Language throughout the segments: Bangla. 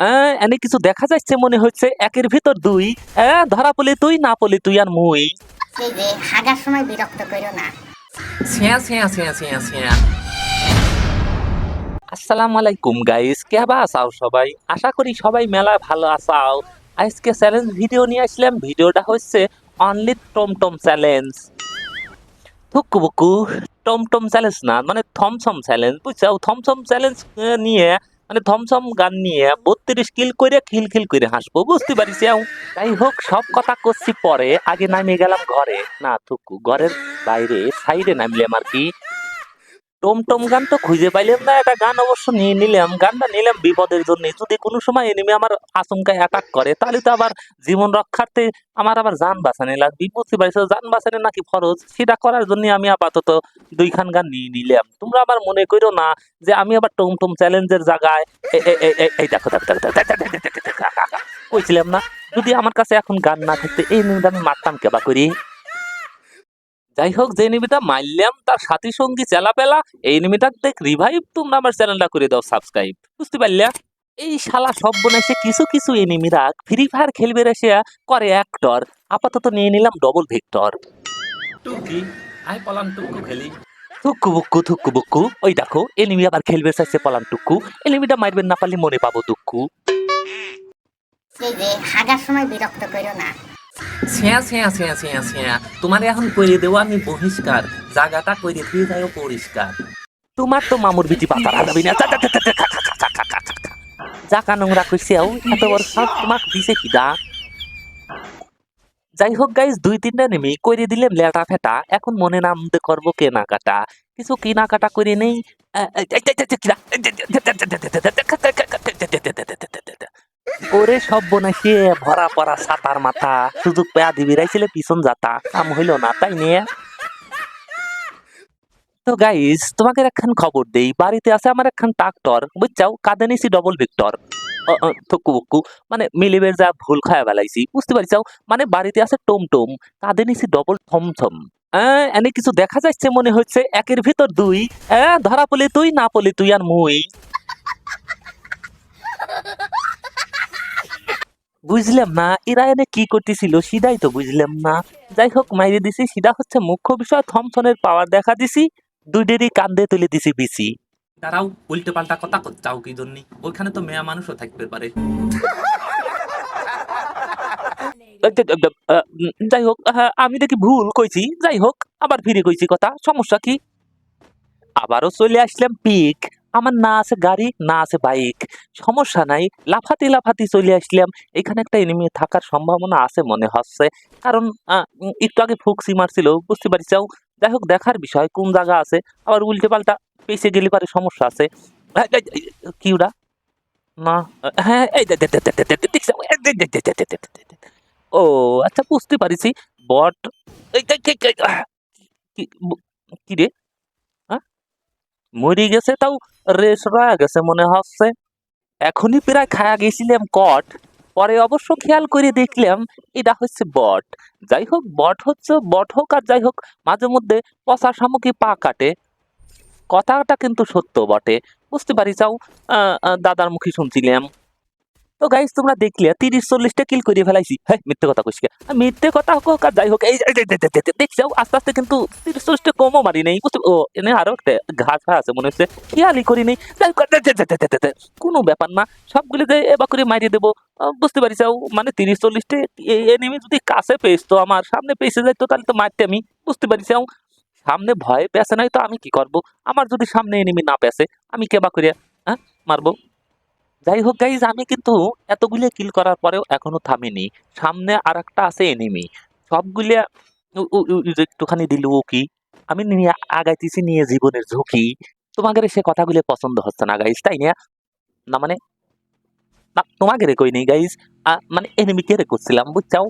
আহ, এনে কিছু দেখা যাচ্ছে মনে হচ্ছে। একের ভিতর দুই। ধরা পলি তুই না পলি তুই আর মুই। এই যে হাগার সময় বিরক্ত করো না। ছিয়া ছিয়া ছিয়া ছিয়া ছিয়া আসসালামু আলাইকুম গাইস কে বা আসাও সবাই? আশা করি সবাই মেলা ভালো আসাও। আজকে চ্যালেঞ্জ ভিডিও নিয়ে আসলাম। ভিডিওটা হচ্ছে অনলি টমটম চ্যালেঞ্জ থুকু বুকু টমটম চ্যালেঞ্জ না মানে থমসম চ্যালেঞ্জ বুঝছ থমসম চ্যালেঞ্জ নিয়ে মানে থমসম গান নিয়ে বত্রিশ কিল করে খিল খিল করে হাসবো, বুঝতে পারিস যাই হোক সব কথা করছি পরে, আগে নামিয়ে গেলাম ঘরে। না, থুকু, ঘরের বাইরে, সাইডে নামলাম আর কি। টমটম গান তো খুঁজে পাইলাম না একটা গান অবশ্য নিয়ে নিলাম গানটা নিলাম বিপদের জন্য যদি কোনো সময় এনিমি আমার আচমকায় অ্যাটাক করে তাহলে তো আবার জীবন রক্ষার্থে আমার আবার যান বাঁচানো লাগবে বুঝতে পারছ যান বাঁচানো নাকি ফরজ সেটা করার জন্য আমি আপাতত দুইখান গান নিয়ে নিলাম তোমরা আবার মনে করো না যে আমি আবার টমটম চ্যালেঞ্জের জায়গায় এই দেখো দেখো দেখো কইছিলাম না যদি আমার কাছে এখন গান না থাকতে এই নিমিটা আমি মারতাম কেবা করি যাই হোক যে এনিমিটা মারলাম তার সাথী সঙ্গী চেলাপেলা এই এনিমিটা দেখ রিভাইভ তোমরা আমার চ্যানেলটা করে দাও সাবস্ক্রাইব বুঝতে পারলে? এই শালা সব বনাইছে কিছু কিছু এনিমিরা ফ্রি ফায়ার খেলবে এসে করে অ্যাক্টর আপাতত নিয়ে নিলাম ডবল ভিক্টর টুকি আই পলান টুকু খেলি। থুকু বুক্কু থুকু বুক্কু ওই দেখো এনিমি আবার খেলবে চাইছে পলান টুকু এনিমিটা মারবেন না পারলে মনে পাবো দুঃখু হাগার সময় বিরক্ত করো না। তোমার এখন করে দেবো আমি বহিষ্কার জায়গাটা করে দিয়ে পরিষ্কার তোমার তো মামুর বিটি পাতা না জাকা নোংরা এত বড় সব তোমাক দিছে কি দা যাই হোক গাইজ দুই তিনটা নেমে করে দিলে লেটা ফেটা এখন মনে নাম করব কেনাকাটা কিছু কেনাকাটা করে নেই ওরে সব বনাইছে ভরা পড়া সাতার মাথা। সুযোগ পেয়া দিবি রাইছিলে পিছন যাতা। কাম হইল না তাই নিয়ে তো গাইস তোমাকে একখান খবর দেই। বাড়িতে আছে আমার একখান ট্রাক্টর বুঝছাও? কাঁদে নিছি ডবল ভিক্টর থুকু বুকু। মানে মিলিবের যা ভুল খায় বেলাইছি বুঝতে পারিছাও? মানে বাড়িতে আছে টমটম কাঁদে নিছি ডবল থমথম। আহ, এনে কিছু দেখা যাচ্ছে মনে হচ্ছে একের ভিতর দুই। ধরা পলি তুই না পলি তুই আর মুই। বুঝলাম না এরা এনে কি করতেছিল সেটাই তো বুঝলাম না। যাই হোক মাইরে দিছি সেটা হচ্ছে মুখ্য বিষয় থমথনের পাওয়ার দেখা দিছি দুইটারই কান্দে তুলে দিছি বিসি। তারাও উল্টে পাল্টা কথা চাও কি জন্য। ওইখানে তো মেয়া মানুষও থাকতে পারে। যাই হোক আমি দেখি ভুল কইছি। যাই হোক আবার ফিরে কইছি কথা সমস্যা কি? আবারও চলে আসলাম পিক। আমার না আছে গাড়ি না আছে বাইক সমস্যা নাই লাফাতি লাফাতি চলে আসলাম এখানে একটা এনিমি থাকার সম্ভাবনা আছে মনে হচ্ছে কারণ একটু আগে ফুকসি মারছিল বুঝতে পারি চাও যাই হোক দেখার বিষয় কোন জায়গা আছে আবার উল্টে পাল্টা পেছিয়ে গেলে পারে সমস্যা আছে কি ওরা না হ্যাঁ এই ও আচ্ছা বুঝতে পারিছি বট কি রে মরে গেছে, তাও রেস রয়ে গেছে মনে হচ্ছে। এখনই প্রায় খায়া গেছিলাম কট পরে অবশ্য খেয়াল করে দেখলাম এটা হচ্ছে বট। যাই হোক, বট হচ্ছে, বট হোক আর যাই হোক, মাঝে মধ্যে পচা সামগ্রী পা কাটে। কথাটা কিন্তু সত্য বটে। বুঝতে পারি চাও দাদার মুখে শুনছিলাম। তো গাইস তোমরা দেখলে, তিরিশ, চল্লিশটা কিল করে ফেলাইছি। হ্যাঁ মিথ্যে কথা কইছি মিথ্যে কথা হোক আর যাই হোক, এই দেখছাও আস্তে আস্তে কিন্তু তিরিশ, চল্লিশটা কমও মারি নেই ও, এনে আরও একটা ঘাস আছে, মনে হচ্ছে, খেয়ালই করি নেই। যাই। কোনো ব্যাপার না, সবগুলো যে এবার করে মারিয়ে দেবো বুঝতে পারি চাও মানে তিরিশ, চল্লিশটা এনিমি যদি কাছে পেয়েছ আমার সামনে পেয়েছে যাইতো তাহলে তো মারতে আমি, বুঝতে পারি চাও সামনে ভয় পেছে নাই, তো আমি কি করব? আমার যদি সামনে এনিমি না পেছে আমি কেবা করে হ্যাঁ মারবো? যাই হোক গাইজ আমি কিন্তু এতগুলো কিল করার পরেও এখনও থামিনি। সামনে আর একটা আছে এনিমি সবগুলা একটুখানি দিল ও কি? আমি নিয়ে আগাইতেছি নিয়ে জীবনের ঝুঁকি। তোমাদের সে কথাগুলো পছন্দ হচ্ছে না গাইজ তাই না? মানে না, তোমাকে রে কই নেই গাইজ মানে এনিমিকে রে করছিলাম বুঝছাও?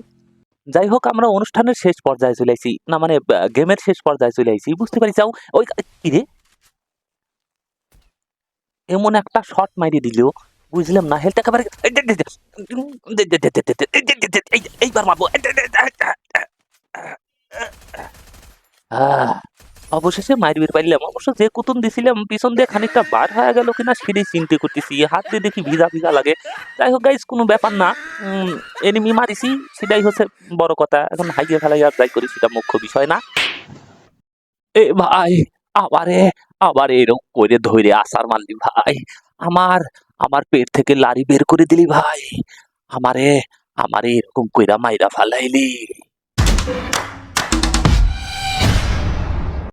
যাই হোক, আমরা অনুষ্ঠানের শেষ পর্যায়ে চলে আইছি। না মানে গেমের শেষ পর্যায়ে চলে আসি বুঝতে পারি চাও ওই, কি রে? এমন একটা শট মারি দিল। বুঝলাম না হেলথ একেবারে এইবার মারবো অবশেষে মারবির পাইলাম অবশ্য যে কুতুন দিছিলাম পিছন দিয়ে খানিকটা বার হয়ে গেল কিনা সেটাই চিন্তা করতেছি হাত দিয়ে দেখি ভিজা ভিজা লাগে যাই হোক গাইজ কোনো ব্যাপার না এনিমি মারিছি সেটাই হচ্ছে বড় কথা এখন হাইয়ে ফেলাই আর যাই করি সেটা মুখ্য বিষয় না এ ভাই আবারে আবার এরকম করে ধরে আসার মানলি ভাই আমার আমার পেট থেকে লারি বের করে দিলি ভাই। আমারে আমারে এরকম কইরা মাইরা ফালাইলি।